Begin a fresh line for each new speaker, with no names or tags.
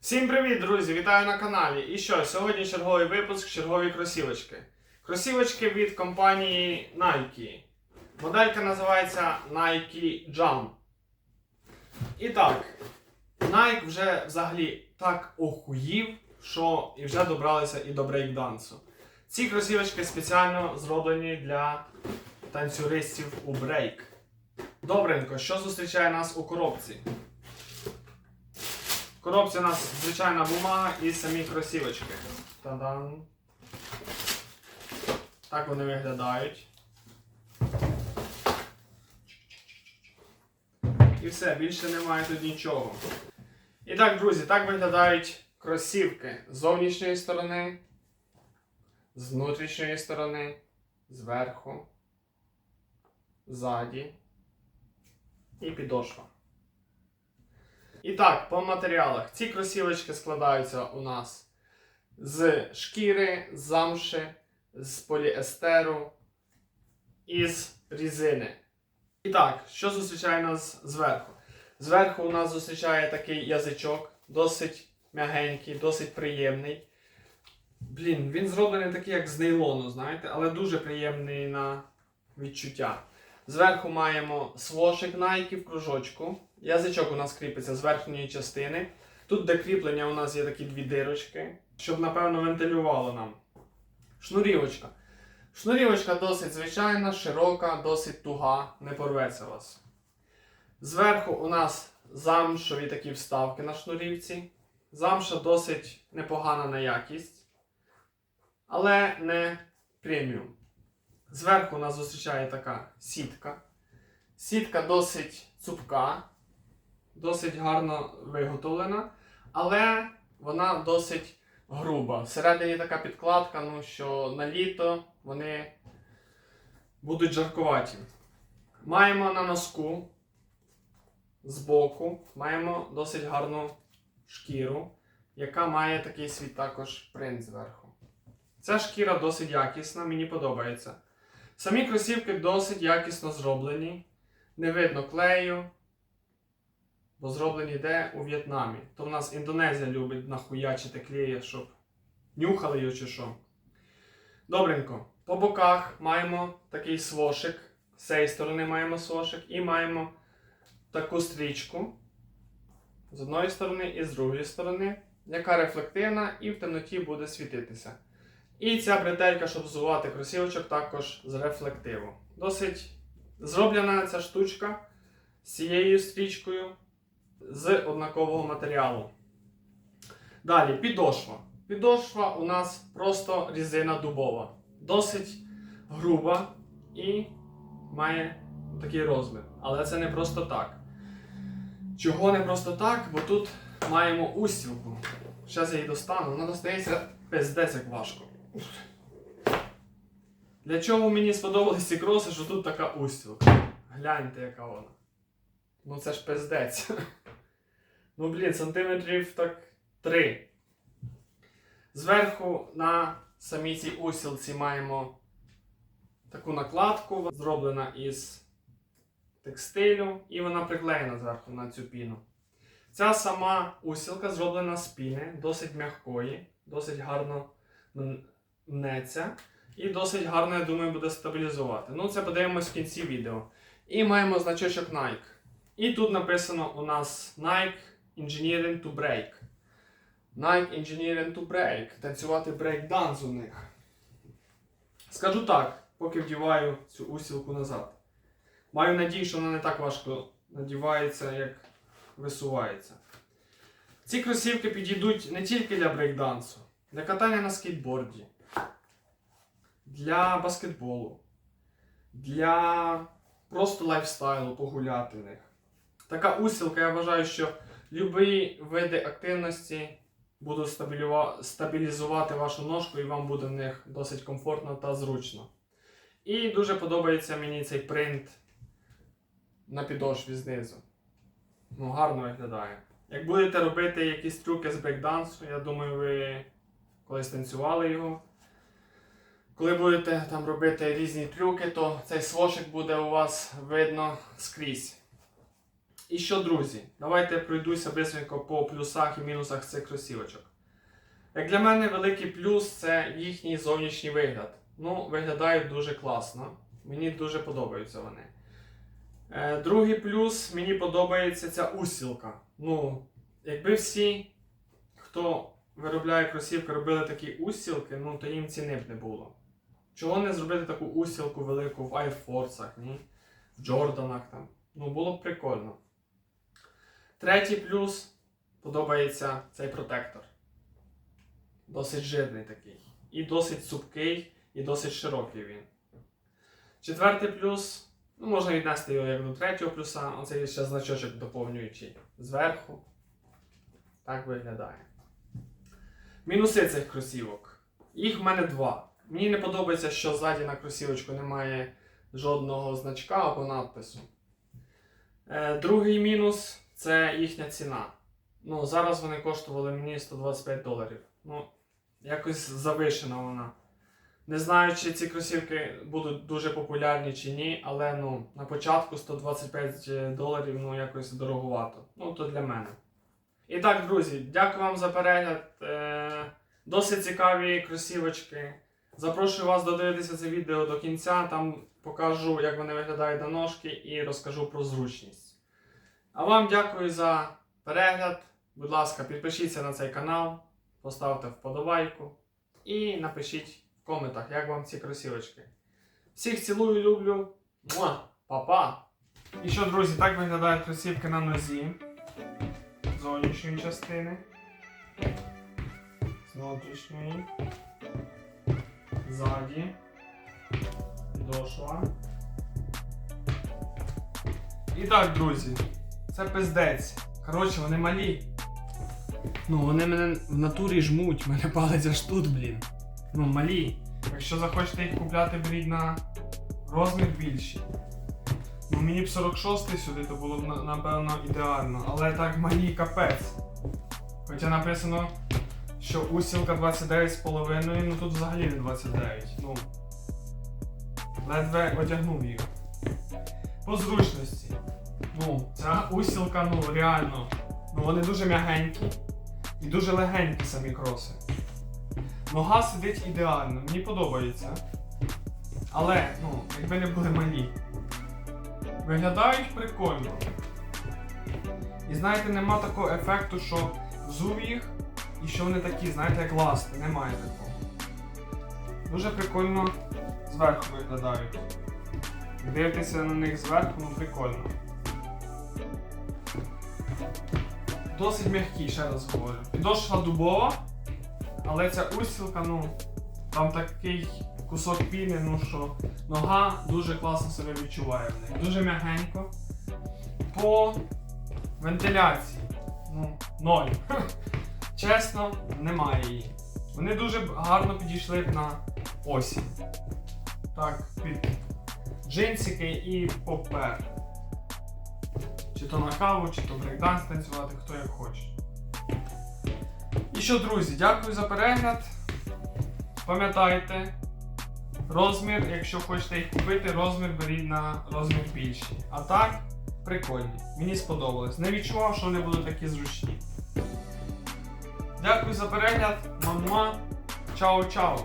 Всім привіт, друзі! Вітаю на каналі. І що, сьогодні черговий випуск, чергові кросівочки. Кросівочки від компанії Nike. Моделька називається Nike Jump. І так, Nike вже взагалі так охуїв, що і вже добралися і до брейкдансу. Ці кросівочки спеціально зроблені для танцюристів у брейк. Добренько, що зустрічає нас у коробці? В коробці у нас звичайна бумага і самі кросівочки. Та-дам. Так вони виглядають. І все, більше немає тут нічого. І так, друзі, так виглядають кросівки з зовнішньої сторони, з внутрішньої сторони, зверху, ззаді і підошва. І так, по матеріалах. Ці кросівочки складаються у нас з шкіри, з замши, з поліестеру і з різини. І так, що зустрічає нас зверху? Зверху у нас зустрічає такий язичок, досить м'ягенький, досить приємний. Блін, він зроблений такий, як з нейлону, знаєте, але дуже приємний на відчуття. Зверху маємо свошик Nike в кружочку. Язичок у нас кріпиться з верхньої частини. Тут, де кріплення, у нас є такі дві дирочки, щоб, напевно, вентилювало нам. Шнурівочка. Шнурівочка досить звичайна, широка, досить туга, не порветься вас. Зверху у нас замшові такі вставки на шнурівці. Замша досить непогана на якість, але не преміум. Зверху нас зустрічає така сітка. Сітка досить цупка, досить гарно виготовлена, але вона досить груба. Всередині така підкладка, ну що на літо вони будуть жаркуваті. Маємо на носку збоку, маємо досить гарну шкіру, яка має такий свій також принт зверху. Ця шкіра досить якісна, мені подобається. Самі кросівки досить якісно зроблені. Не видно клею, бо зроблені де у В'єтнамі. То в нас Індонезія любить нахуячити клеє, щоб нюхали його чи що. Добренько. По боках маємо такий свошик. З цієї сторони маємо свошик і маємо таку стрічку з одної сторони і з другої сторони, яка рефлективна і в темноті буде світитися. І ця бретелька, щоб взувати кросівочок, також з рефлективу. Досить зроблена ця штучка з цією стрічкою з однакового матеріалу. Далі, підошва. Підошва у нас просто різина дубова. Досить груба і має такий розмір. Але це не просто так. Чого не просто так? Бо тут маємо устілку. Зараз я її достану, вона достається пиздець як важко. Для чого мені сподобались ці кроси, що тут така устілка? Гляньте, яка вона. Ну це ж пиздець. Ну, блін, сантиметрів так 3. Зверху на самій цій устілці маємо таку накладку, зроблена із текстилю, і вона приклеєна зверху на цю піну. Ця сама устілка зроблена з піни, досить м'якої, досить гарно мнеться. І досить гарно, я думаю, буде стабілізувати. Ну, це подивимось в кінці відео. І маємо значочок Nike. І тут написано у нас Nike Engineering to Break. Nike Engineering to Break. Танцювати брейк-данс у них. Скажу так, поки вдіваю цю усілку назад. Маю надію, що вона не так важко надівається, як висувається. Ці кросівки підійдуть не тільки для брейкдансу, для катання на скейтборді, для баскетболу, для просто лайфстайлу, погуляти в них. Така усілка, я вважаю, що любі види активності будуть стабілізувати вашу ножку і вам буде в них досить комфортно та зручно. І дуже подобається мені цей принт на підошві знизу. Ну, гарно виглядає. Як будете робити якісь трюки з брейкдансу, я думаю, ви колись танцювали його. Коли будете там робити різні трюки, то цей свошик буде у вас видно скрізь. І що, друзі, давайте я пройдуся бистренько по плюсах і мінусах цих кросівочок. Як для мене, великий плюс це їхній зовнішній вигляд. Ну, виглядають дуже класно. Мені дуже подобаються вони. Е, другий плюс мені подобається ця устілка. Ну, якби всі, хто виробляє кросівки, робили такі устілки, ну то їм ціни б не було. Чого не зробити таку устілку велику в Force, ні? в Джорданах там. Ну, було б прикольно. Третій плюс подобається цей протектор. Досить жирний такий. І досить цупкий, і досить широкий він. Четвертий плюс, ну, можна віднести його як до третього плюса, оцей ще значочок доповнюючий зверху. Так виглядає. Мінуси цих кросівок. Їх в мене два. Мені не подобається, що ззаді на кросівочку немає жодного значка або надпису. Е, другий мінус це їхня ціна. Ну, зараз вони коштували мені 125 доларів. Ну, якось завишена вона. Не знаю, чи ці кросівки будуть дуже популярні чи ні, але ну, на початку 125 доларів ну, якось дороговато. Ну, то для мене. І так, друзі, дякую вам за перегляд. Е, досить цікаві кросівочки. Запрошую вас додивитися це відео до кінця. Там покажу, як вони виглядають на ножки і розкажу про зручність. А вам дякую за перегляд. Будь ласка, підпишіться на цей канал, поставте вподобайку і напишіть в коментах, як вам ці кросівочки. Всіх цілую, люблю. Муа! Па-па! І що, друзі, так виглядають кросівки на нозі з зовнішньої частини. З внутрішньої. Ззаді. Підошва. І так, друзі, це пиздець. Коротше, вони малі. Ну, вони мене в натурі жмуть, мене палець аж тут, блін. Ну, малі. Якщо захочете їх купляти, беріть на розмір більший. Ну, мені б 46 сюди, то було б напевно ідеально. Але так малі капець. Хоча написано, що устілка 29,5, ну тут взагалі не 29. Ну. Ледве одягнув їх. По зручності. Ну, ця устілка, ну реально. Ну вони дуже м'ягенькі і дуже легенькі самі кроси. Нога сидить ідеально, мені подобається. Але, ну, якби не були малі. Виглядають прикольно. І знаєте, нема такого ефекту, що взув їх і що вони такі, знаєте, як ласти. Немає такого. Дуже прикольно зверху виглядають. Дивитися на них зверху, ну прикольно. Досить м'які, ще раз говорю. Підошва дубова, але ця устілка, ну, там такий кусок піни, ну що нога дуже класно себе відчуває в неї. Дуже м'ягенько. По вентиляції. Ну, ноль. Чесно, немає її. Вони дуже гарно підійшли б на осінь. Так, під джинсики і попер. Чи то на каву, чи то брейкданс танцювати, хто як хоче. І що, друзі, дякую за перегляд. Пам'ятайте, розмір, якщо хочете їх купити, розмір беріть на розмір більший. А так, прикольні. Мені сподобалось. Не відчував, що вони будуть такі зручні. Дякую за перегляд. Мама. Чао-чао.